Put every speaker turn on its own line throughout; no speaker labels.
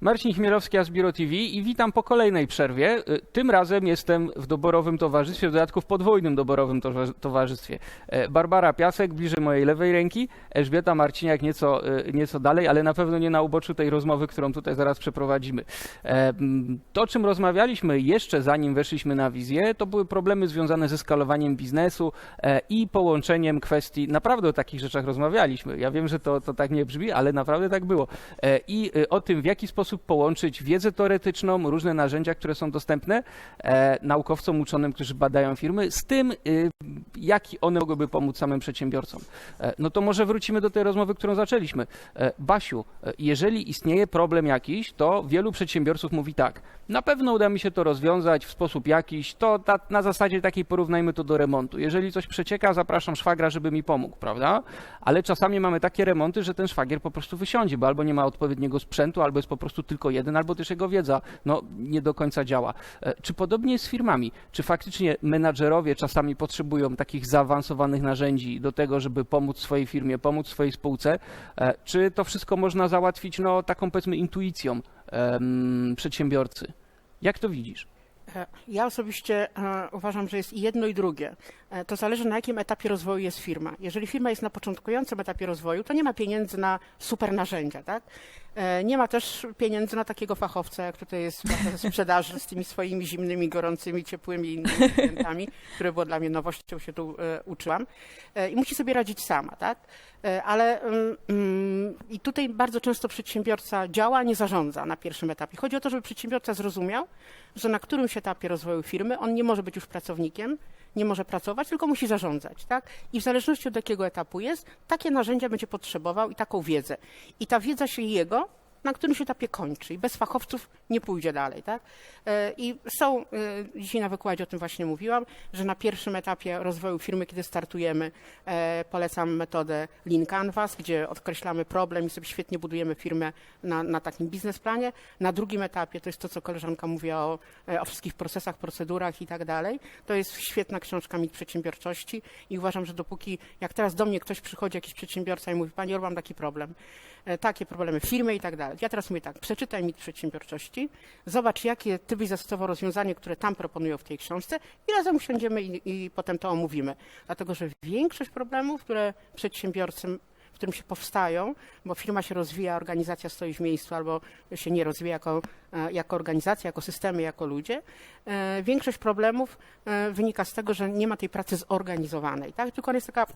Marcin Chmielowski, Asbiro TV i witam po kolejnej przerwie. Y, Tym razem jestem w doborowym towarzystwie, w dodatku w podwójnym doborowym towa- towarzystwie. E, Barbara Piasek bliżej mojej lewej ręki, Elżbieta Marciniak nieco, y, nieco dalej, ale na pewno nie na uboczu tej rozmowy, którą tutaj zaraz przeprowadzimy. E, To, czym rozmawialiśmy jeszcze zanim weszliśmy na wizję, to były problemy związane ze skalowaniem biznesu e, i połączeniem kwestii, naprawdę o takich rzeczach rozmawialiśmy. Ja wiem, że to, to tak nie brzmi, ale naprawdę tak było. I y, o tym, w jaki sposób połączyć wiedzę teoretyczną, różne narzędzia, które są dostępne e, naukowcom, uczonym, którzy badają firmy, z tym, y, jak one mogłyby pomóc samym przedsiębiorcom. E, No to może wrócimy do tej rozmowy, którą zaczęliśmy. E, Basiu, jeżeli istnieje problem jakiś, to wielu przedsiębiorców mówi tak, na pewno uda mi się to rozwiązać w sposób jakiś, to ta, na zasadzie takiej porównajmy to do remontu. Jeżeli coś przecieka, zapraszam szwagra, żeby mi pomógł, prawda? Ale czasami mamy takie remonty, że ten szwagier po prostu wysiądzie, bo albo nie ma odpowiedniego sprzętu, albo jest po prostu tylko jeden, albo też jego wiedza no, nie do końca działa. E, Czy podobnie jest z firmami? Czy faktycznie menadżerowie czasami potrzebują takich zaawansowanych narzędzi do tego, żeby pomóc swojej firmie, pomóc swojej spółce? E, Czy to wszystko można załatwić no, taką powiedzmy intuicją przedsiębiorcy? Jak to widzisz?
E, Ja osobiście e, uważam, że jest i jedno i drugie. E, To zależy na jakim etapie rozwoju jest firma. Jeżeli firma jest na początkującym etapie rozwoju, to nie ma pieniędzy na super narzędzia, tak? Nie ma też pieniędzy na takiego fachowca, jak tutaj jest ze sprzedaży z tymi swoimi zimnymi, gorącymi, ciepłymi innymi klientami, które było dla mnie nowością, się tu uczyłam. I musi sobie radzić sama, tak? Ale mm, mm, i tutaj bardzo często przedsiębiorca działa, nie zarządza na pierwszym etapie. Chodzi o to, żeby przedsiębiorca zrozumiał, że na którymś etapie rozwoju firmy on nie może być już pracownikiem, nie może pracować, tylko musi zarządzać, tak? I w zależności od jakiego etapu jest, takie narzędzia będzie potrzebował i taką wiedzę. I ta wiedza się jego na którymś etapie kończy i bez fachowców nie pójdzie dalej, tak? E, I są, e, dzisiaj na wykładzie o tym właśnie mówiłam, że na pierwszym etapie rozwoju firmy, kiedy startujemy, e, polecam metodę Lean Canvas, gdzie odkreślamy problem i sobie świetnie budujemy firmę na, na takim biznesplanie. Na drugim etapie, to jest to, co koleżanka mówiła o, o wszystkich procesach, procedurach i tak dalej, to jest świetna książka Mit Przedsiębiorczości i uważam, że dopóki, jak teraz do mnie ktoś przychodzi, jakiś przedsiębiorca i mówi, Pani mam taki problem, takie problemy w firmie i tak dalej. Ja teraz mówię tak, przeczytaj mit przedsiębiorczości, zobacz, jakie ty byś zastosował rozwiązanie, które tam proponują w tej książce i razem usiądziemy i, i potem to omówimy. Dlatego, że większość problemów, które przedsiębiorcy w którym się powstają, bo firma się rozwija, organizacja stoi w miejscu albo się nie rozwija jako, e, jako organizacja, jako systemy, jako ludzie. E, Większość problemów e, wynika z tego, że nie ma tej pracy zorganizowanej, tak? tylko ona jest taka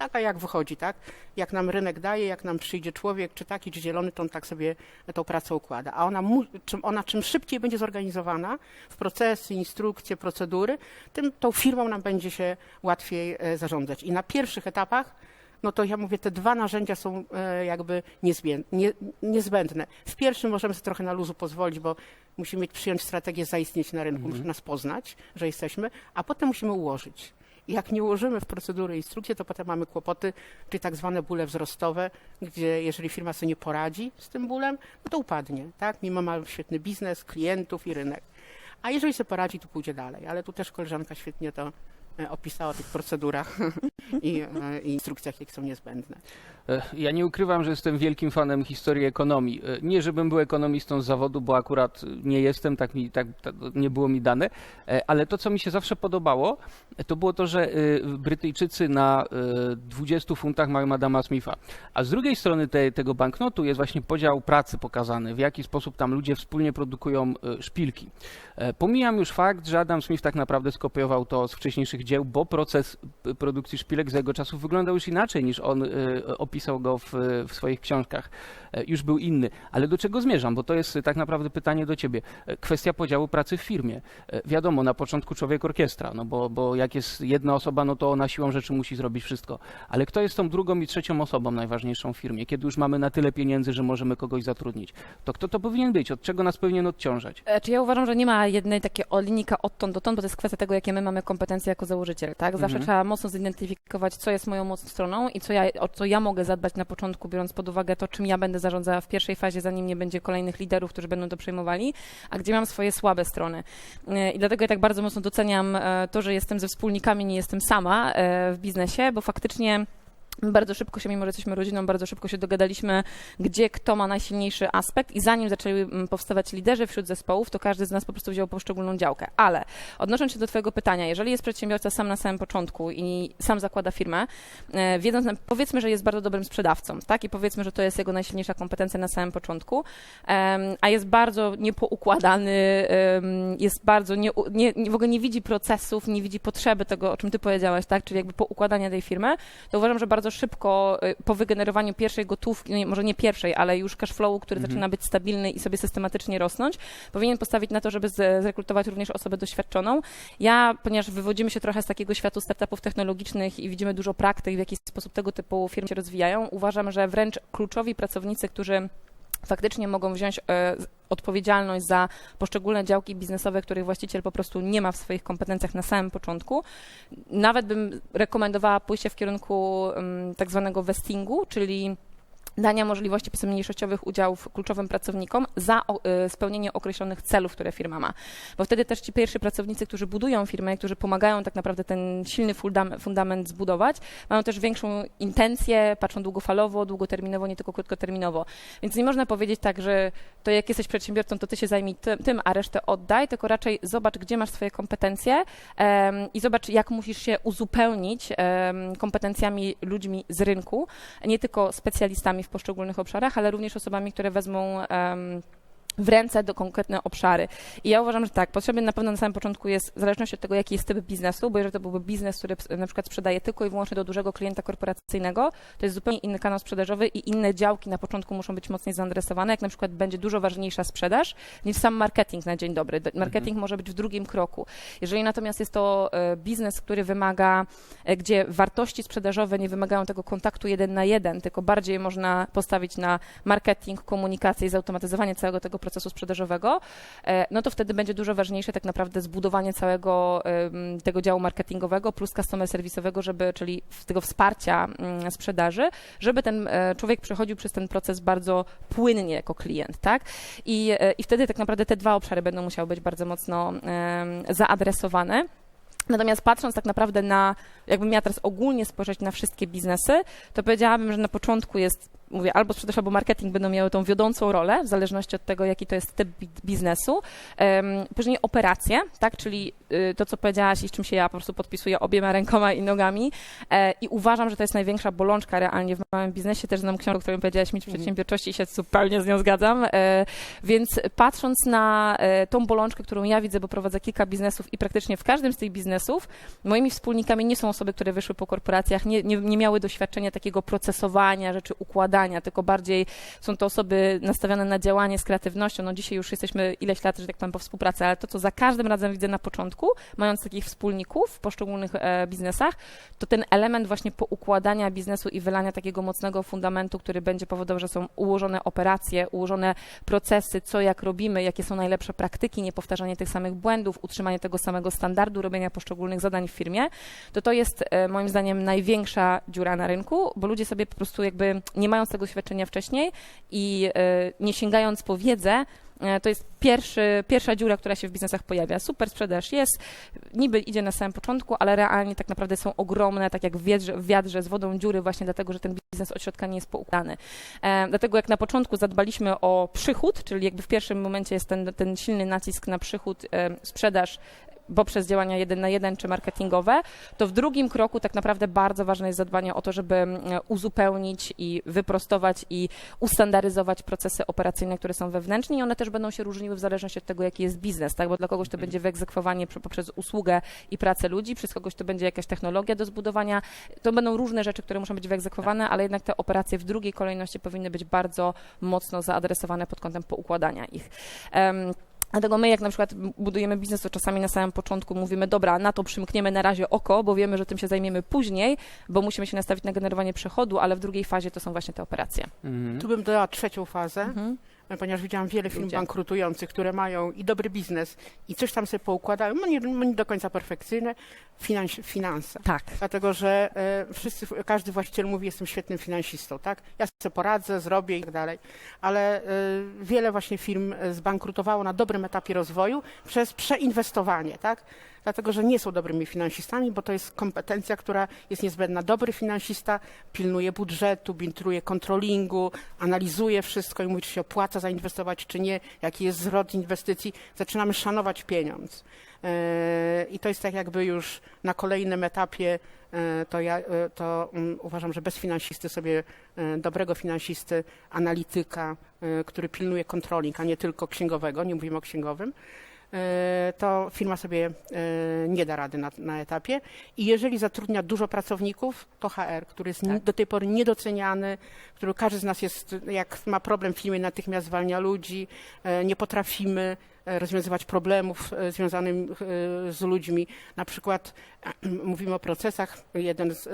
taka jak wychodzi, tak? Jak nam rynek daje, jak nam przyjdzie człowiek, czy taki, czy zielony, to on tak sobie tą pracę układa. A ona, czym, ona czym szybciej będzie zorganizowana w procesy, instrukcje, procedury, tym tą firmą nam będzie się łatwiej e, zarządzać. I na pierwszych etapach no to ja mówię, te dwa narzędzia są e, jakby niezbędne, nie, niezbędne. W pierwszym możemy sobie trochę na luzu pozwolić, bo musimy mieć, przyjąć strategię zaistnieć na rynku, musi nas poznać, że jesteśmy, a potem musimy ułożyć. Jak nie ułożymy w procedury instrukcje, to potem mamy kłopoty, czyli tak zwane bóle wzrostowe, gdzie jeżeli firma sobie nie poradzi z tym bólem, no to upadnie, tak? Mimo ma świetny biznes, klientów i rynek. A jeżeli sobie poradzi, to pójdzie dalej. Ale tu też koleżanka świetnie to opisała o tych procedurach i, e, i instrukcjach, jakie są niezbędne.
E, Ja nie ukrywam, że jestem wielkim fanem historii ekonomii. E, Nie, żebym był ekonomistą z zawodu, bo akurat nie jestem, tak, mi, tak, tak nie było mi dane, e, ale to, co mi się zawsze podobało, e, to było to, że e, Brytyjczycy na e, 20 funtach mają Adama Smitha, a z drugiej strony te, tego banknotu jest właśnie podział pracy pokazany, w jaki sposób tam ludzie wspólnie produkują e, szpilki. E, Pomijam już fakt, że Adam Smith tak naprawdę skopiował to z wcześniejszych dzieł, bo proces produkcji szpilek za jego czasów wyglądał już inaczej niż on e, opisał go w, w swoich książkach. E, Już był inny. Ale do czego zmierzam? Bo to jest tak naprawdę pytanie do ciebie. E, Kwestia podziału pracy w firmie. Wiadomo, na początku człowiek orkiestra, no bo, bo jak jest jedna osoba, no to ona siłą rzeczy musi zrobić wszystko. Ale kto jest tą drugą i trzecią osobą najważniejszą w firmie? Kiedy już mamy na tyle pieniędzy, że możemy kogoś zatrudnić, to kto to powinien być? Od czego nas powinien odciążać?
Czy ja uważam, że nie ma jednej takiej linijka odtąd dotąd, bo to jest kwestia tego, jakie my mamy kompetencje jako założyciel, tak? Zawsze
Mhm.
trzeba mocno zidentyfikować, co jest moją mocną stroną i co ja, o co ja mogę zadbać na początku, biorąc pod uwagę to, czym ja będę zarządzała w pierwszej fazie, zanim nie będzie kolejnych liderów, którzy będą to przejmowali, a gdzie mam swoje słabe strony. E, I dlatego ja tak bardzo mocno doceniam e, to, że jestem ze wspólnikami, nie jestem sama e, w biznesie, bo faktycznie Bardzo szybko się, mimo że jesteśmy rodziną, bardzo szybko się dogadaliśmy, gdzie kto ma najsilniejszy aspekt i zanim zaczęli mm, powstawać liderzy wśród zespołów, to każdy z nas po prostu wziął poszczególną działkę. Ale odnosząc się do Twojego pytania, jeżeli jest przedsiębiorca sam na samym początku i sam zakłada firmę, e, wiedząc, powiedzmy, że jest bardzo dobrym sprzedawcą, tak? I powiedzmy, że to jest jego najsilniejsza kompetencja na samym początku, a jest bardzo niepoukładany, jest bardzo, nie, nie, w ogóle nie widzi procesów, nie widzi potrzeby tego, o czym Ty powiedziałaś, tak? Czyli jakby poukładania tej firmy, to uważam, że bardzo szybko y, po wygenerowaniu pierwszej gotówki, no nie, może nie pierwszej, ale już cashflowu, który
Mhm.
zaczyna być stabilny i sobie systematycznie rosnąć, powinien postawić na to, żeby zrekrutować również osobę doświadczoną. Ja, ponieważ wywodzimy się trochę z takiego światu startupów technologicznych i widzimy dużo praktyk, w jaki sposób tego typu firmy się rozwijają, uważam, że wręcz kluczowi pracownicy, którzy faktycznie mogą wziąć e, odpowiedzialność za poszczególne działki biznesowe, których właściciel po prostu nie ma w swoich kompetencjach na samym początku. Nawet bym rekomendowała pójście w kierunku um, tak zwanego vestingu, czyli dania możliwości powiedzmy, mniejszościowych udziałów kluczowym pracownikom za y, spełnienie określonych celów, które firma ma. Bo wtedy też ci pierwsi pracownicy, którzy budują firmę, którzy pomagają tak naprawdę ten silny fundam- fundament zbudować, mają też większą intencję, patrzą długofalowo, długoterminowo, nie tylko krótkoterminowo. Więc nie można powiedzieć tak, że to jak jesteś przedsiębiorcą, to ty się zajmij tym, a resztę oddaj, tylko raczej zobacz, gdzie masz swoje kompetencje em, i zobacz, jak musisz się uzupełnić em, kompetencjami ludźmi z rynku, nie tylko specjalistami w poszczególnych obszarach, ale również osobami, które wezmą em, w ręce do konkretne obszary. I ja uważam, że tak, potrzebny na pewno na samym początku jest, w zależności od tego, jaki jest typ biznesu, bo jeżeli to byłby biznes, który na przykład sprzedaje tylko i wyłącznie do dużego klienta korporacyjnego, to jest zupełnie inny kanał sprzedażowy i inne działki na początku muszą być mocniej zaadresowane, jak na przykład będzie dużo ważniejsza sprzedaż niż sam marketing na dzień dobry. Marketing może być w drugim kroku. Jeżeli natomiast jest to e, biznes, który wymaga, e, gdzie wartości sprzedażowe nie wymagają tego kontaktu jeden na jeden, tylko bardziej można postawić na marketing, komunikację i zautomatyzowanie całego tego procesu sprzedażowego, e, no to wtedy będzie dużo ważniejsze tak naprawdę zbudowanie całego tego działu marketingowego plus customer serwisowego, żeby, czyli tego wsparcia mm, sprzedaży, żeby ten e, człowiek przechodził przez ten proces bardzo płynnie jako klient, tak? I, e, i wtedy tak naprawdę te dwa obszary będą musiały być bardzo mocno zaadresowane. Natomiast patrząc tak naprawdę na, jakbym miała teraz ogólnie spojrzeć na wszystkie biznesy, to powiedziałabym, że na początku jest, mówię, albo sprzedaż, albo marketing będą miały tą wiodącą rolę, w zależności od tego, jaki to jest typ bi- biznesu. Później operacje, tak, czyli y, to, co powiedziałaś i z czym się ja po prostu podpisuję obiema rękoma i nogami e, i uważam, że to jest największa bolączka realnie w małym biznesie. Też znam książkę, którą powiedziałaś mi w
Mhm.
przedsiębiorczości i się zupełnie z nią zgadzam. E, więc patrząc na e, tą bolączkę, którą ja widzę, bo prowadzę kilka biznesów i praktycznie w każdym z tych biznesów moimi wspólnikami nie są osoby, które wyszły po korporacjach, nie, nie, nie miały doświadczenia takiego procesowania rzeczy, układania, tylko bardziej są to osoby nastawione na działanie z kreatywnością. No dzisiaj już jesteśmy ileś lat, że tak powiem, po współpracy, ale to, co za każdym razem widzę na początku, mając takich wspólników w poszczególnych e, biznesach, to ten element właśnie poukładania biznesu i wylania takiego mocnego fundamentu, który będzie powodował, że są ułożone operacje, ułożone procesy, co jak robimy, jakie są najlepsze praktyki, niepowtarzanie tych samych błędów, utrzymanie tego samego standardu robienia poszczególnych zadań w firmie, to to jest e, moim zdaniem największa dziura na rynku, bo ludzie sobie po prostu jakby nie mając tego doświadczenia wcześniej i e, nie sięgając po wiedzę, e, to jest pierwszy, pierwsza dziura, która się w biznesach pojawia. Super sprzedaż jest, niby idzie na samym początku, ale realnie tak naprawdę są ogromne, tak jak w wiadrze, w wiadrze z wodą dziury, właśnie dlatego, że ten biznes od środka nie jest poukładany. E, dlatego jak na początku zadbaliśmy o przychód, czyli jakby w pierwszym momencie jest ten, ten silny nacisk na przychód, e, sprzedaż, poprzez działania jeden na jeden czy marketingowe, to w drugim kroku tak naprawdę bardzo ważne jest zadbanie o to, żeby mm, uzupełnić i wyprostować i ustandaryzować procesy operacyjne, które są wewnętrznie i one też będą się różniły w zależności od tego, jaki jest biznes, tak? bo dla kogoś to będzie wyegzekwowanie poprzez usługę i pracę ludzi, przez kogoś to będzie jakaś technologia do zbudowania. To będą różne rzeczy, które muszą być wyegzekwowane, ale jednak te operacje w drugiej kolejności powinny być bardzo mocno zaadresowane pod kątem poukładania ich. Em, Dlatego my, jak na przykład budujemy biznes, to czasami na samym początku mówimy, dobra, na to przymkniemy na razie oko, bo wiemy, że tym się zajmiemy później, bo musimy się nastawić na generowanie przychodu, ale w drugiej fazie to są właśnie te operacje.
Mhm.
Tu bym dodała trzecią fazę,
Mhm.
Ponieważ widziałam wiele firm
Ludzie.
bankrutujących, które mają i dobry biznes, i coś tam sobie poukładają, no nie, no nie do końca perfekcyjne, finans, finanse.
Tak.
Dlatego, że e, wszyscy, każdy właściciel mówi, jestem świetnym finansistą, tak? Ja sobie poradzę, zrobię i tak dalej. Ale e, wiele właśnie firm e, zbankrutowało na dobrym etapie rozwoju przez przeinwestowanie, tak? Dlatego że nie są dobrymi finansistami, bo to jest kompetencja, która jest niezbędna. Dobry finansista pilnuje budżetu, pilnuje kontrolingu, analizuje wszystko i mówi, czy się opłaca zainwestować, czy nie, jaki jest zwrot inwestycji. Zaczynamy szanować pieniądz. E, I to jest tak jakby już na kolejnym etapie, e, to ja e, to mm, uważam, że bez finansisty sobie, dobrego finansisty, analityka, który pilnuje kontroling, a nie tylko księgowego, nie mówimy o księgowym, to firma sobie e, nie da rady na, na etapie. I jeżeli zatrudnia dużo pracowników, to HR, który jest
Tak.
do tej pory niedoceniany, który każdy z nas jest, jak ma problem w firmie, natychmiast zwalnia ludzi, e, nie potrafimy e, rozwiązywać problemów e, związanych e, z ludźmi. Na przykład mówimy o procesach. Jeden z, e,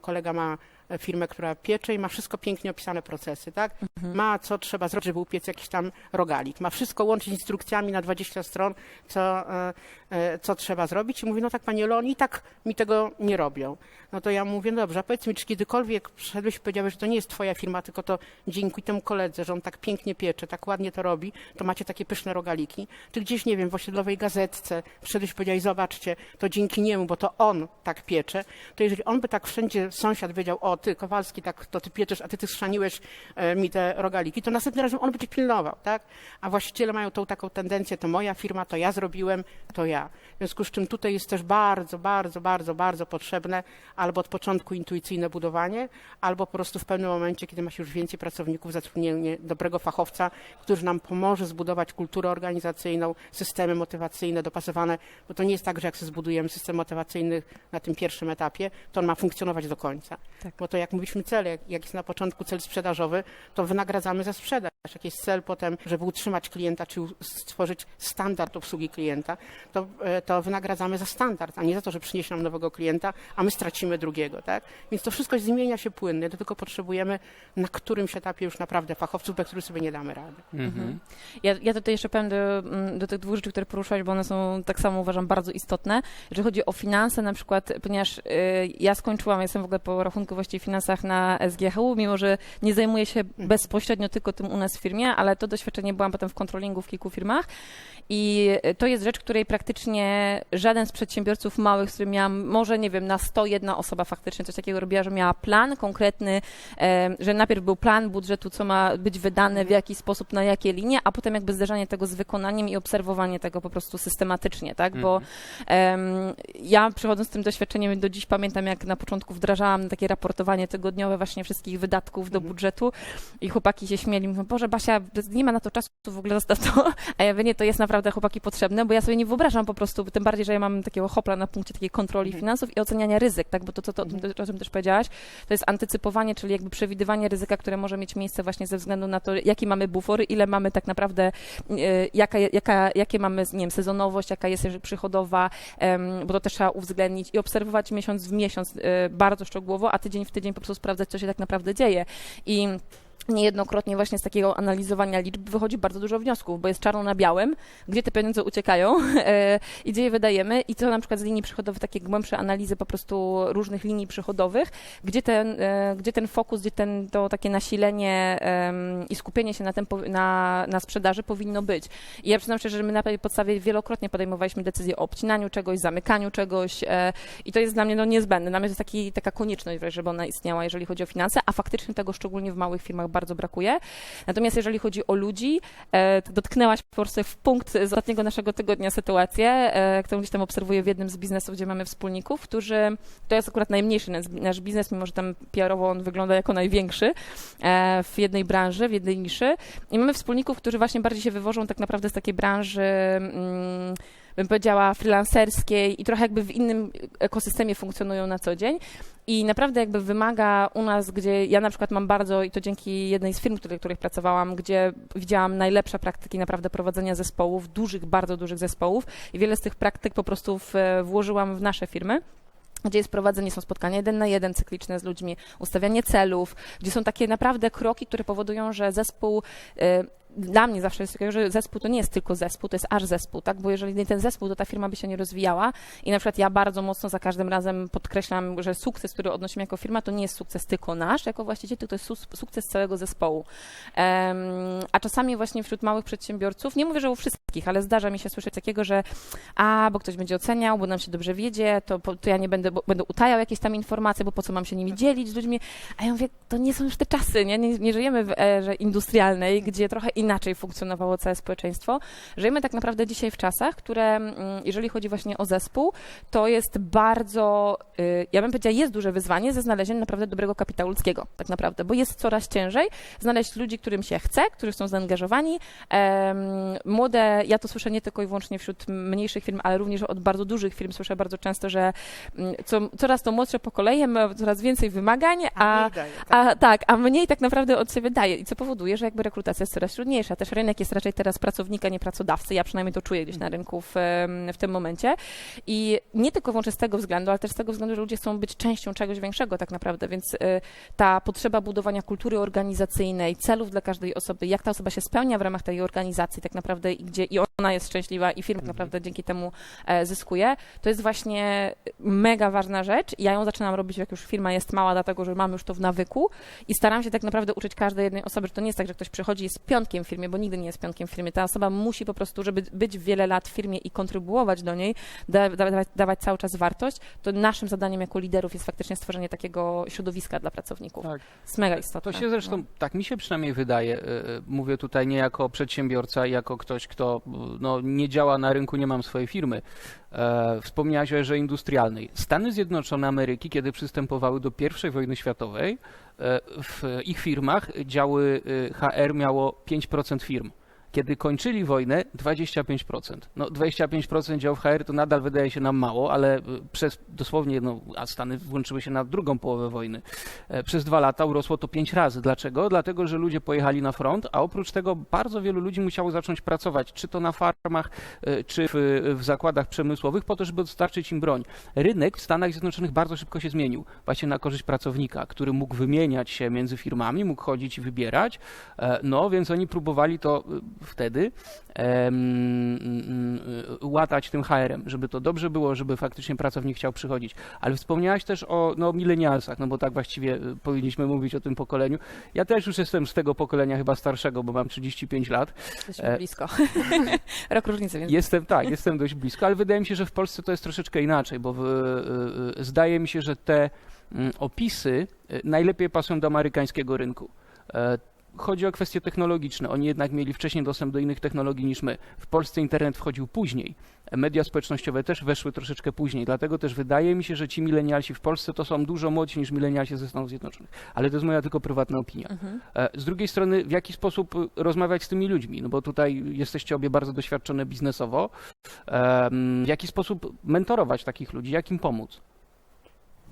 kolega ma firmę, która piecze i ma wszystko pięknie opisane procesy, tak? Ma co trzeba zrobić, żeby upiec jakiś tam rogalik. Ma wszystko łączyć instrukcjami na 20 stron, co, e, e, co trzeba zrobić. I mówi, no tak panie Leon, i tak mi tego nie robią. No to ja mówię, no dobrze, a powiedz mi, czy kiedykolwiek przyszedłeś i powiedziałeś, że to nie jest twoja firma, tylko to dzięki temu koledze, że on tak pięknie piecze, tak ładnie to robi, to macie takie pyszne rogaliki. Czy gdzieś, nie wiem, w osiedlowej gazetce przyszedłeś i powiedziałeś, zobaczcie, to dzięki niemu, bo to on tak piecze, to jeżeli on by tak wszędzie sąsiad wiedział, o ty Kowalski, tak to ty pieczesz, a ty ty schrzaniłeś e, mi te rogaliki, to następnym razem on cię pilnował, tak? A właściciele mają tą taką tendencję, to moja firma, to ja zrobiłem, to ja. W związku z czym tutaj jest też bardzo, bardzo, bardzo, bardzo potrzebne albo od początku intuicyjne budowanie, albo po prostu w pewnym momencie, kiedy ma się już więcej pracowników, zatrudnienie dobrego fachowca, który nam pomoże zbudować kulturę organizacyjną, systemy motywacyjne dopasowane, bo to nie jest tak, że jak sobie zbudujemy system motywacyjny na tym pierwszym etapie, to on ma funkcjonować do końca.
Tak.
Bo to jak mówiliśmy cel, jak, jak jest na początku cel sprzedażowy, to wynagradzamy za sprzedaż. Jak jest cel potem, żeby utrzymać klienta, czy stworzyć standard obsługi klienta, to, e, to wynagradzamy za standard, a nie za to, że przyniesie nam nowego klienta, a my stracimy drugiego, tak? Więc to wszystko zmienia się płynnie, to tylko potrzebujemy na którymś etapie już naprawdę fachowców, bez których sobie nie damy rady.
Mhm.
Ja, ja tutaj jeszcze powiem do, mm, do tych dwóch rzeczy, które poruszyłaś, bo one są tak samo uważam bardzo istotne. Jeżeli chodzi o finanse na przykład, ponieważ y, ja skończyłam, jestem w ogóle po rachunkowości i finansach na SGHU, mimo że nie zajmuję się bezpośrednio tylko tym u nas w firmie, ale to doświadczenie byłam potem w kontrolingu w kilku firmach. I to jest rzecz, której praktycznie żaden z przedsiębiorców małych, z którym miałam, może nie wiem, na 101 osoba faktycznie coś takiego robiła, że miała plan konkretny, że najpierw był plan budżetu, co ma być wydane, w jaki sposób, na jakie linie, a potem jakby zderzanie tego z wykonaniem i obserwowanie tego po prostu systematycznie, tak? Bo em, ja przychodząc z tym doświadczeniem do dziś pamiętam, jak na początku wdrażałam takie raportowanie tygodniowe właśnie wszystkich wydatków do
Mhm.
budżetu i chłopaki się śmieli, mówią, Boże Basia, nie ma na to czasu, w ogóle zostaw to, a ja mówię, nie, to jest naprawdę chłopaki potrzebne, bo ja sobie nie wyobrażam po prostu, tym bardziej, że ja mam takiego hopla na punkcie takiej kontroli
Mhm.
finansów i oceniania ryzyk, tak, bo to, co to, o, czym też powiedziałaś, to jest antycypowanie, czyli jakby przewidywanie ryzyka, które może mieć miejsce właśnie ze względu na to, jaki mamy bufor, ile mamy tak naprawdę, e, jaka, jaka, jakie mamy, nie wiem, sezonowość, jaka jest przychodowa, bo to też trzeba uwzględnić i obserwować miesiąc w miesiąc e, bardzo szczegółowo, a tydzień w tydzień po prostu sprawdzać, co się tak naprawdę dzieje. I niejednokrotnie właśnie z takiego analizowania liczb wychodzi bardzo dużo wniosków, bo jest czarno na białym, gdzie te pieniądze uciekają e, i gdzie je wydajemy i co na przykład z linii przychodowych, takie głębsze analizy po prostu różnych linii przychodowych, gdzie ten, e, gdzie ten fokus, gdzie ten, to takie nasilenie i skupienie się na, tym, na, na sprzedaży powinno być. I ja przyznam szczerze, że my na tej podstawie wielokrotnie podejmowaliśmy decyzje o obcinaniu czegoś, zamykaniu czegoś e, i to jest dla mnie no, niezbędne. Dla mnie to jest taki, taka konieczność, żeby ona istniała, jeżeli chodzi o finanse, a faktycznie tego szczególnie w małych firmach bardzo brakuje. Natomiast jeżeli chodzi o ludzi, e, dotknęłaś po prostu w punkt z ostatniego naszego tygodnia sytuację, e, którą gdzieś tam obserwuję w jednym z biznesów, gdzie mamy wspólników, którzy, to jest akurat najmniejszy nasz, nasz biznes, mimo że tam PR-owo on wygląda jako największy e, w jednej branży, w jednej niszy. I mamy wspólników, którzy właśnie bardziej się wywożą tak naprawdę z takiej branży mm, bym powiedziała, freelancerskiej i trochę jakby w innym ekosystemie funkcjonują na co dzień. I naprawdę jakby wymaga u nas, gdzie ja na przykład mam bardzo, i to dzięki jednej z firm, której, których pracowałam, gdzie widziałam najlepsze praktyki naprawdę prowadzenia zespołów, dużych, bardzo dużych zespołów i wiele z tych praktyk po prostu w, włożyłam w nasze firmy gdzie jest prowadzenie, są spotkania jeden na jeden cykliczne z ludźmi, ustawianie celów, gdzie są takie naprawdę kroki, które powodują, że zespół y, dla mnie zawsze jest takiego, że zespół to nie jest tylko zespół, to jest aż zespół, tak? Bo jeżeli nie ten zespół, to ta firma by się nie rozwijała i na przykład ja bardzo mocno za każdym razem podkreślam, że sukces, który odnosimy jako firma, to nie jest sukces tylko nasz, jako właściciel, to jest sukces całego zespołu. A czasami właśnie wśród małych przedsiębiorców, nie mówię, że u wszystkich, ale zdarza mi się słyszeć takiego, że a, bo ktoś będzie oceniał, bo nam się dobrze wiedzie, to, to ja nie będę, bo, będę utajał jakieś tam informacje, bo po co mam się nimi dzielić z ludźmi. A ja mówię, to nie są już te czasy, nie? Nie, nie żyjemy w erze industrialnej, gdzie trochę inaczej funkcjonowało całe społeczeństwo. Żyjemy tak naprawdę dzisiaj w czasach, które, mm, jeżeli chodzi właśnie o zespół, to jest bardzo, y, ja bym powiedziała, jest duże wyzwanie ze znalezieniem naprawdę dobrego kapitału ludzkiego, tak naprawdę, bo jest coraz ciężej znaleźć ludzi, którym się chce, którzy są zaangażowani. Młode, ja to słyszę nie tylko i wyłącznie wśród mniejszych firm, ale również od bardzo dużych firm słyszę bardzo często, że mm, co, coraz to młodsze pokolenie ma coraz więcej wymagań, a,
mniej daje, tak.
a tak, a mniej tak naprawdę od siebie daje i co powoduje, że jakby rekrutacja jest coraz trudniejsza. Też rynek jest raczej teraz pracownika, nie pracodawcy. Ja przynajmniej to czuję gdzieś na rynku w, w tym momencie. I nie tylko wyłącznie z tego względu, ale też z tego względu, że ludzie chcą być częścią czegoś większego tak naprawdę, więc y, ta potrzeba budowania kultury organizacyjnej, celów dla każdej osoby, jak ta osoba się spełnia w ramach tej organizacji tak naprawdę i gdzie i ona jest szczęśliwa i firma tak naprawdę dzięki temu e, zyskuje, to jest właśnie mega ważna rzecz. Ja ją zaczynam robić, jak już firma jest mała, dlatego że mam już to w nawyku i staram się tak naprawdę uczyć każdej jednej osoby, że to nie jest tak, że ktoś przychodzi i jest pionkiem w firmie, bo nigdy nie jest pionkiem w firmie. Ta osoba musi po prostu, żeby być wiele lat w firmie i kontrybuować do niej, da, da, dawać, cały czas wartość, to naszym zadaniem jako liderów jest faktycznie stworzenie takiego środowiska dla pracowników.
Tak.
jest mega istotne.
To się zresztą,
No.
tak mi się przynajmniej wydaje, y, y, mówię tutaj nie jako przedsiębiorca, jako ktoś, kto no, nie działa na rynku, nie mam swojej firmy. E, wspomniałaś o erze industrialnej. Stany Zjednoczone Ameryki, kiedy przystępowały do I wojny światowej, e, w ich firmach działy y, HR miało 5% firm. Kiedy kończyli wojnę, 25%. No 25% działów HR to nadal wydaje się nam mało, ale y, przez dosłownie, no, a Stany włączyły się na drugą połowę wojny. E, Przez dwa lata urosło to pięć razy. Dlaczego? Dlatego, że ludzie pojechali na front, a oprócz tego bardzo wielu ludzi musiało zacząć pracować, czy to na farmach, e, czy w, w zakładach przemysłowych, po to, żeby dostarczyć im broń. Rynek w Stanach Zjednoczonych bardzo szybko się zmienił, właśnie na korzyść pracownika, który mógł wymieniać się między firmami, mógł chodzić i wybierać. E, No, więc oni próbowali to e, wtedy em, mm, y, łatać tym HR-em, żeby to dobrze było, żeby faktycznie pracownik chciał przychodzić. Ale wspomniałaś też o no, milenialsach, no bo tak właściwie y, powinniśmy mówić o tym pokoleniu. Ja też już jestem z tego pokolenia chyba starszego, bo mam 35 lat.
Jesteśmy
e,
blisko. Rok różnicy, więc
Jestem, tak, jestem dość blisko, ale wydaje mi się, że w Polsce to jest troszeczkę inaczej, bo w, y, y, zdaje mi się, że te mm, opisy y, najlepiej pasują do amerykańskiego rynku. E, Chodzi o kwestie technologiczne. Oni jednak mieli wcześniej dostęp do innych technologii niż my. W Polsce internet wchodził później. E, Media społecznościowe też weszły troszeczkę później. Dlatego też wydaje mi się, że ci milenialsi w Polsce to są dużo młodsi niż milenialsi ze Stanów Zjednoczonych. Ale to jest moja tylko prywatna opinia.
Mhm.
E, Z drugiej strony, w jaki sposób y, rozmawiać z tymi ludźmi? No bo tutaj jesteście obie bardzo doświadczone biznesowo. Em, W jaki sposób mentorować takich ludzi? Jak im pomóc?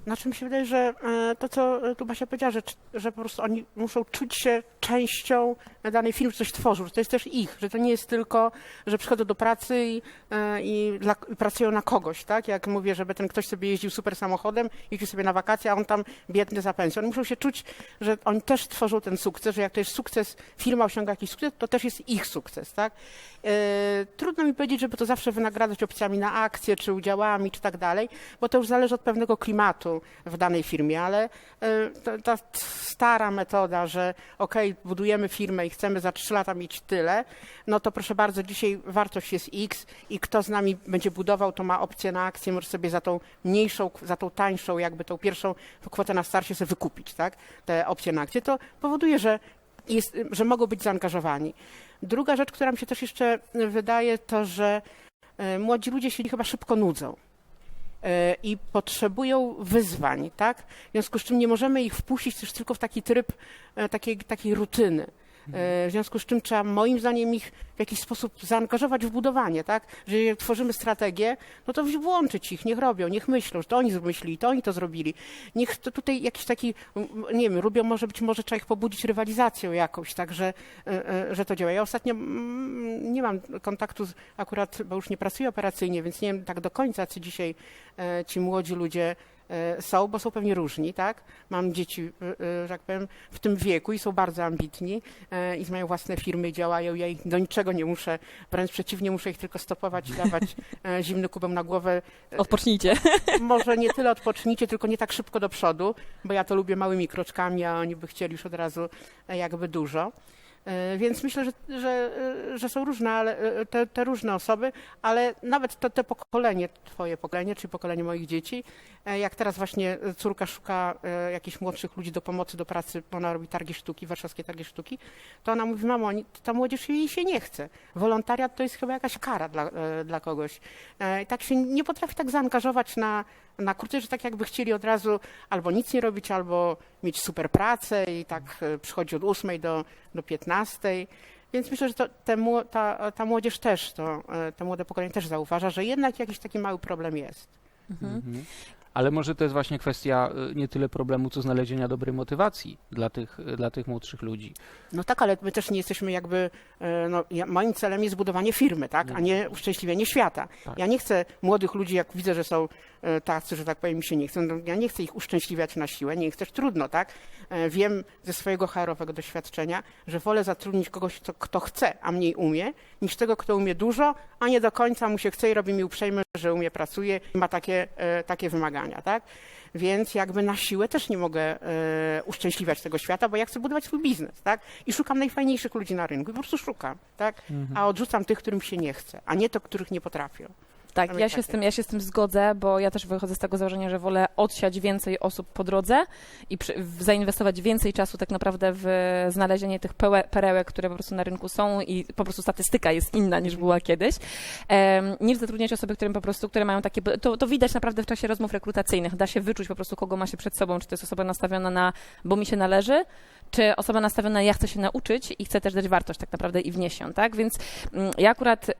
Znaczy mi się wydaje, że e, to, co tu Basia powiedziała, że, że po prostu oni muszą czuć się częścią danej firmy, coś tworzą, że to jest też ich, że to nie jest tylko, że przychodzą do pracy i, e, i, dla, i pracują na kogoś, tak? Jak mówię, żeby ten ktoś sobie jeździł super samochodem, jeździł sobie na wakacje, a on tam biedny za pensję. Oni muszą się czuć, że oni też tworzą ten sukces, że jak to jest sukces, firma osiąga jakiś sukces, to też jest ich sukces, tak? E, Trudno mi powiedzieć, żeby to zawsze wynagradzać opcjami na akcje, czy udziałami, czy tak dalej, bo to już zależy od pewnego klimatu w danej firmie, ale e, ta, ta stara metoda, że okej, budujemy firmę i chcemy za trzy lata mieć tyle, no to proszę bardzo, dzisiaj wartość jest X i kto z nami będzie budował, to ma opcję na akcję, może sobie za tą mniejszą, za tą tańszą, jakby tą pierwszą kwotę na starcie sobie wykupić, tak? Te opcje na akcję. To powoduje, że jest, że mogą być zaangażowani. Druga rzecz, która mi się też jeszcze wydaje, to że e, młodzi ludzie się chyba szybko nudzą i potrzebują wyzwań, tak? W związku z czym nie możemy ich wpuścić też tylko w taki tryb e, takiej, takiej rutyny. E, W związku z czym trzeba moim zdaniem ich w jakiś sposób zaangażować w budowanie, tak? Że jak tworzymy strategię, no to włączyć ich, niech robią, niech myślą, że to oni wymyślili, to oni to zrobili. Niech to tutaj jakiś taki, nie wiem, lubią może być, może trzeba ich pobudzić rywalizacją jakąś, tak, że, e, e, że to działa. Ja ostatnio nie mam kontaktu z, akurat, bo już nie pracuję operacyjnie, więc nie wiem tak do końca, co dzisiaj ci młodzi ludzie są, bo są pewnie różni, tak? Mam dzieci, e, e, że tak powiem, w tym wieku i są bardzo ambitni e, i mają własne firmy działają. Ja ich do niczego nie muszę, wręcz przeciwnie, muszę ich tylko stopować i dawać e, zimny kubem na głowę.
Odpocznijcie.
Może nie tyle odpocznijcie, tylko nie tak szybko do przodu, bo ja to lubię małymi kroczkami, a oni by chcieli już od razu e, jakby dużo. E, Więc myślę, że, że, e, że są różne, ale e, te, te różne osoby, ale nawet to, te pokolenie, twoje pokolenie, czyli pokolenie moich dzieci, jak teraz właśnie córka szuka jakichś młodszych ludzi do pomocy, do pracy, bo ona robi targi sztuki, warszawskie targi sztuki, to ona mówi, mamo, ta młodzież jej się nie chce. Wolontariat to jest chyba jakaś kara dla, dla kogoś. I tak się nie potrafi tak zaangażować na, na kurcie, że tak jakby chcieli od razu albo nic nie robić, albo mieć super pracę i tak e, przychodzi od 8 do, do 15. Więc myślę, że to, te, ta, ta młodzież też, to, e, to młode pokolenie też zauważa, że jednak jakiś taki mały problem jest.
Mhm. Ale może to jest właśnie kwestia y, nie tyle problemu, co znalezienia dobrej motywacji dla tych, y, dla tych młodszych ludzi.
No tak, ale my też nie jesteśmy jakby, e, no, ja, moim celem jest budowanie firmy, tak, a nie uszczęśliwienie świata.
Tak.
Ja nie chcę młodych ludzi, jak widzę, że są e, tacy, że tak powiem, mi się nie chcą, no, ja nie chcę ich uszczęśliwiać na siłę, nie chcę, trudno, tak. E, Wiem ze swojego HR-owego doświadczenia, że wolę zatrudnić kogoś, kto, kto chce, a mniej umie, niż tego, kto umie dużo, a nie do końca mu się chce i robi mi uprzejmy, że umie, pracuje i ma takie, e, takie wymagania, tak. Więc jakby na siłę też nie mogę e, uszczęśliwiać tego świata, bo ja chcę budować swój biznes, tak? I szukam najfajniejszych ludzi na rynku i po prostu szukam, tak? A odrzucam tych, którym się nie chce, a nie to, których nie potrafią.
Tak, ja się, z
takie.
tym, ja się z tym zgodzę, bo ja też wychodzę z tego założenia, że wolę odsiać więcej osób po drodze i przy, w, zainwestować więcej czasu tak naprawdę w znalezienie tych pełe, perełek, które po prostu na rynku są i po prostu statystyka jest inna niż była kiedyś, em, niż zatrudniać osoby, które po prostu, które mają takie, to, to widać naprawdę w czasie rozmów rekrutacyjnych, da się wyczuć po prostu, kogo ma się przed sobą, czy to jest osoba nastawiona na, bo mi się należy, czy osoba nastawiona, ja chcę się nauczyć i chcę też dać wartość tak naprawdę i wnieść ją, tak? Więc mm, ja akurat e,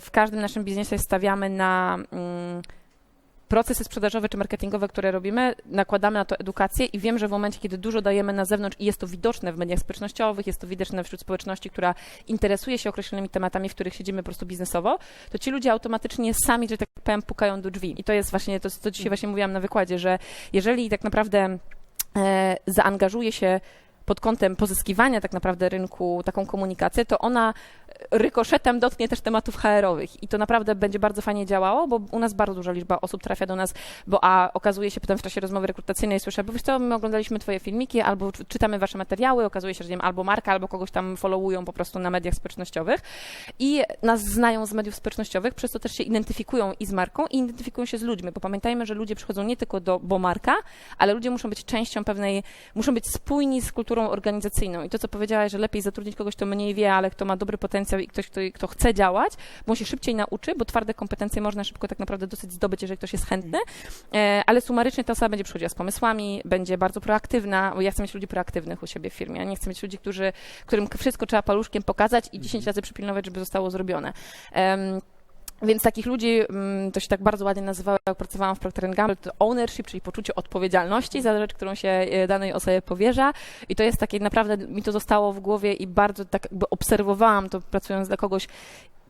w każdym naszym biznesie stawiamy na mm, procesy sprzedażowe czy marketingowe, które robimy, nakładamy na to edukację i wiem, że w momencie, kiedy dużo dajemy na zewnątrz i jest to widoczne w mediach społecznościowych, jest to widoczne wśród społeczności, która interesuje się określonymi tematami, w których siedzimy po prostu biznesowo, to ci ludzie automatycznie sami, że tak powiem, pukają do drzwi. I to jest właśnie to, co dzisiaj właśnie mówiłam na wykładzie, że jeżeli tak naprawdę e, zaangażuje się pod kątem pozyskiwania tak naprawdę rynku taką komunikację, to ona rykoszetem dotknie też tematów HR-owych i to naprawdę będzie bardzo fajnie działało, bo u nas bardzo duża liczba osób trafia do nas, bo a okazuje się potem w czasie rozmowy rekrutacyjnej słyszę, bo wiesz co, my oglądaliśmy twoje filmiki albo czy- czytamy wasze materiały, okazuje się, że nie wiem, albo marka, albo kogoś tam followują po prostu na mediach społecznościowych i nas znają z mediów społecznościowych, przez to też się identyfikują i z marką i identyfikują się z ludźmi, bo pamiętajmy, że ludzie przychodzą nie tylko do, bo marka, ale ludzie muszą być częścią pewnej, muszą być spójni z kulturą organizacyjną. I to, co powiedziałaś, że lepiej zatrudnić kogoś, kto mniej wie, ale kto ma dobry potencjał i ktoś, kto, kto chce działać, bo się szybciej nauczy, bo twarde kompetencje można szybko tak naprawdę dosyć zdobyć, jeżeli ktoś jest chętny, e, ale sumarycznie ta osoba będzie przychodziła z pomysłami, będzie bardzo proaktywna, bo ja chcę mieć ludzi proaktywnych u siebie w firmie, ja nie chcę mieć ludzi, którzy, którym wszystko trzeba paluszkiem pokazać i 10 razy przypilnować, żeby zostało zrobione. Więc takich ludzi, mm, to się tak bardzo ładnie nazywało, jak pracowałam w Procter Gamble, to ownership, czyli poczucie odpowiedzialności za rzecz, którą się e, danej osobie powierza. I to jest takie, naprawdę mi to zostało w głowie i bardzo tak jakby obserwowałam to pracując dla kogoś,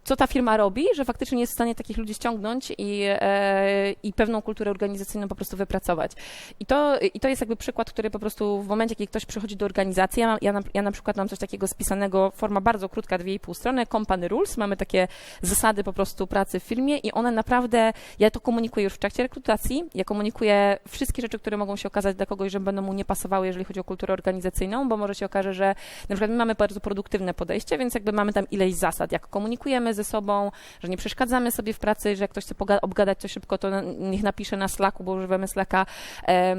co ta firma robi, że faktycznie jest w stanie takich ludzi ściągnąć i, e, i pewną kulturę organizacyjną po prostu wypracować. I to, I to jest jakby przykład, który po prostu w momencie, kiedy ktoś przychodzi do organizacji, ja, mam- ja, na, ja na przykład mam coś takiego spisanego, forma bardzo krótka, dwie i pół strony, company rules, mamy takie zasady po prostu pracy w firmie i one naprawdę, ja to komunikuję już w trakcie rekrutacji, ja komunikuję wszystkie rzeczy, które mogą się okazać dla kogoś, że będą mu nie pasowały, jeżeli chodzi o kulturę organizacyjną, bo może się okaże, że na przykład my mamy bardzo produktywne podejście, więc jakby mamy tam ileś zasad, jak komunikujemy ze sobą, że nie przeszkadzamy sobie w pracy, że jak ktoś chce obgadać coś szybko, to niech napisze na Slacku, bo używamy Slacka,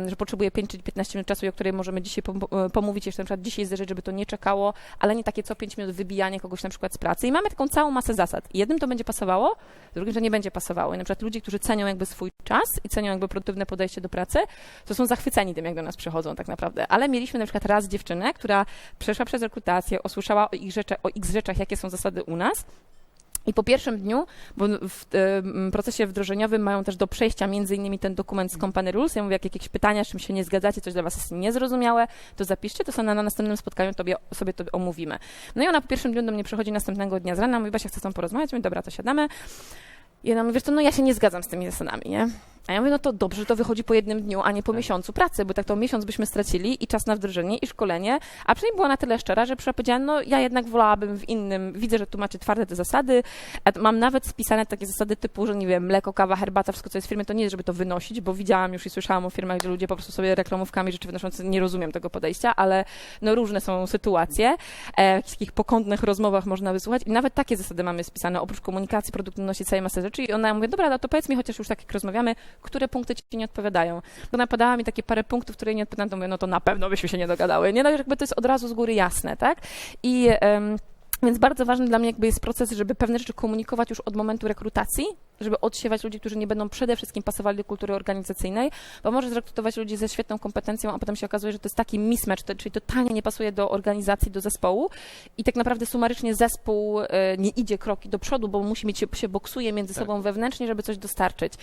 że potrzebuje 5 czy 15 minut czasu, o której możemy dzisiaj pom- pomówić, jeszcze na przykład dzisiaj zderzyć, żeby to nie czekało, ale nie takie co 5 minut wybijanie kogoś na przykład z pracy. I mamy taką całą masę zasad. Jednym to będzie pasowało, drugim, że nie będzie pasowało. I na przykład ludzie, którzy cenią jakby swój czas i cenią jakby produktywne podejście do pracy, to są zachwyceni tym, jak do nas przychodzą tak naprawdę. Ale mieliśmy na przykład raz dziewczynę, która przeszła przez rekrutację, usłyszała o ich rzeczach, o ich rzeczach, jakie są zasady u nas. I po pierwszym dniu, bo w procesie wdrożeniowym mają też do przejścia między innymi ten dokument z Company Rules. Ja mówię, jak jakieś pytania, z czym się nie zgadzacie, coś dla was jest niezrozumiałe, to zapiszcie, to na, na następnym spotkaniu tobie, sobie to omówimy. No i ona po pierwszym dniu do mnie przychodzi następnego dnia z rana, mówi, Basia, chcę z porozmawiać, mówię, dobra, to siadamy. I ona mówi, wiesz co, no ja się nie zgadzam z tymi zasadami, nie? A ja mówię, no to dobrze, że to wychodzi po jednym dniu, a nie po miesiącu pracy, bo tak to miesiąc byśmy stracili i czas na wdrożenie i szkolenie, a przynajmniej była na tyle szczera, że powiedziała, no ja jednak wolałabym w innym, widzę, że tu macie twarde te zasady, a mam nawet spisane takie zasady typu, że nie wiem, mleko, kawa, herbata, wszystko co jest w firmie, to nie jest, żeby to wynosić, bo widziałam już i słyszałam o firmach, gdzie ludzie po prostu sobie reklamówkami rzeczy wynoszące, nie rozumiem tego podejścia, ale no różne są sytuacje, e, w takich pokątnych rozmowach można wysłuchać. I nawet takie zasady mamy spisane, oprócz komunikacji produkt nosi całej masy rzeczy. I ona mówi, dobra, no to powiedz mi chociaż już tak jak rozmawiamy, które punkty ci nie odpowiadają. Bo ona podała mi takie parę punktów, które nie odpowiadają, to mówię, no to na pewno byśmy się nie dogadały. Nie, no jakby to jest od razu z góry jasne, tak? I em, więc bardzo ważny dla mnie jakby jest proces, żeby pewne rzeczy komunikować już od momentu rekrutacji, żeby odsiewać ludzi, którzy nie będą przede wszystkim pasowali do kultury organizacyjnej, bo możesz zrekrutować ludzi ze świetną kompetencją, a potem się okazuje, że to jest taki mismatch, to, czyli totalnie nie pasuje do organizacji, do zespołu i tak naprawdę sumarycznie zespół e, nie idzie kroki do przodu, bo musi mieć, się, się boksuje między
Tak.
sobą wewnętrznie, żeby coś dostarczyć.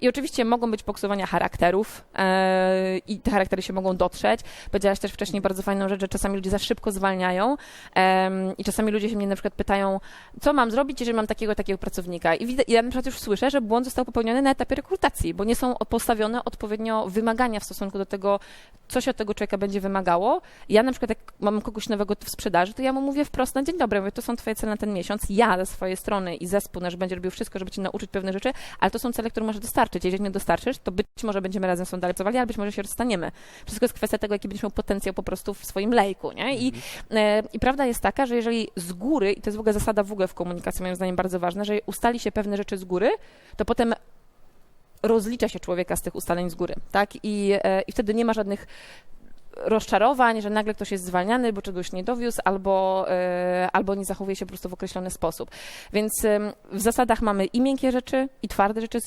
I oczywiście mogą być boksowania charakterów e, i te charaktery się mogą dotrzeć. Powiedziałaś też wcześniej bardzo fajną rzecz, że czasami ludzie za szybko zwalniają i czasami ludzie się mnie na przykład pytają, co mam zrobić, jeżeli mam takiego, takiego pracownika. I widzę, ja na przykład już słyszę, że błąd został popełniony na etapie rekrutacji, bo nie są postawione odpowiednio wymagania w stosunku do tego, co się od tego człowieka będzie wymagało. Ja na przykład, jak mam kogoś nowego w sprzedaży, to ja mu mówię wprost na dzień dobry, mówię, to są twoje cele na ten miesiąc, ja ze swojej strony i zespół nasz będzie robił wszystko, żeby cię nauczyć pewne rzeczy, ale to są cele, które możesz dostarczyć. Jeżeli nie dostarczysz, to być może będziemy razem są dalej pracowali, ale być może się rozstaniemy. Wszystko jest kwestia tego, jaki będziesz miał potencjał po prostu w swoim lejku, nie? I, e, I prawda jest taka, że jeżeli z góry, i to jest w ogóle zasada w ogóle w komunikacji, moim zdaniem bardzo ważna, że ustali się pewne rzeczy z góry, to potem rozlicza się człowieka z tych ustaleń z góry, tak? I, e, i wtedy nie ma żadnych rozczarowań, że nagle ktoś jest zwalniany, bo czegoś nie dowiózł, albo, e, albo nie zachowuje się po prostu w określony sposób. Więc w zasadach mamy i miękkie rzeczy, i twarde rzeczy,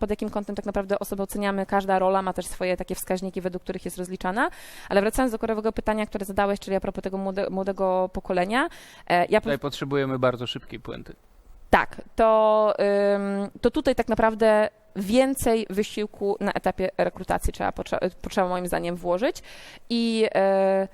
pod jakim kątem tak naprawdę osobę oceniamy. Każda rola ma też swoje takie wskaźniki, według których jest rozliczana. Ale wracając do korowego pytania, które zadałeś, czyli a propos tego młode, młodego pokolenia, e, ja
Tutaj potrzebujemy bardzo szybkiej puenty.
Tak, to, to tutaj tak naprawdę więcej wysiłku na etapie rekrutacji trzeba, potrze- potrzeba moim zdaniem włożyć i, e,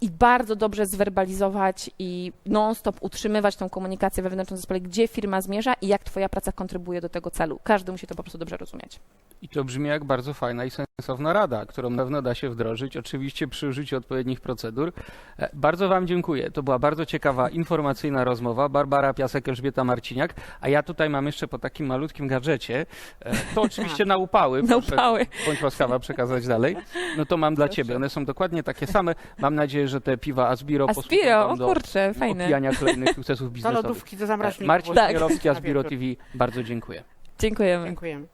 i bardzo dobrze zwerbalizować i non-stop utrzymywać tą komunikację wewnętrzną w zespole, gdzie firma zmierza i jak twoja praca kontrybuje do tego celu. Każdy musi to po prostu dobrze rozumieć.
I to brzmi jak bardzo fajna i sensowna rada, którą na pewno da się wdrożyć, oczywiście przy użyciu odpowiednich procedur. E, Bardzo Wam dziękuję. To była bardzo ciekawa, informacyjna rozmowa. Barbara Piasek, Elżbieta Marciniak, a ja tutaj mam jeszcze po takim malutkim gadżecie, e, to oczywiście na upały,
Na upały.
bądź łaskawa przekazać dalej. No to mam dla. Ciebie. One są dokładnie takie same. Mam nadzieję, że te piwa Asbiro
Aspiro, o
wam do
kurczę, fajne.
opijania kolejnych sukcesów
Do
biznesowych.
lodówki, do zamrażalnika.
Marcin
Tak.
Kierowski,
Na
Asbiro. TV, bardzo dziękuję.
Dziękujemy.
Dziękujemy.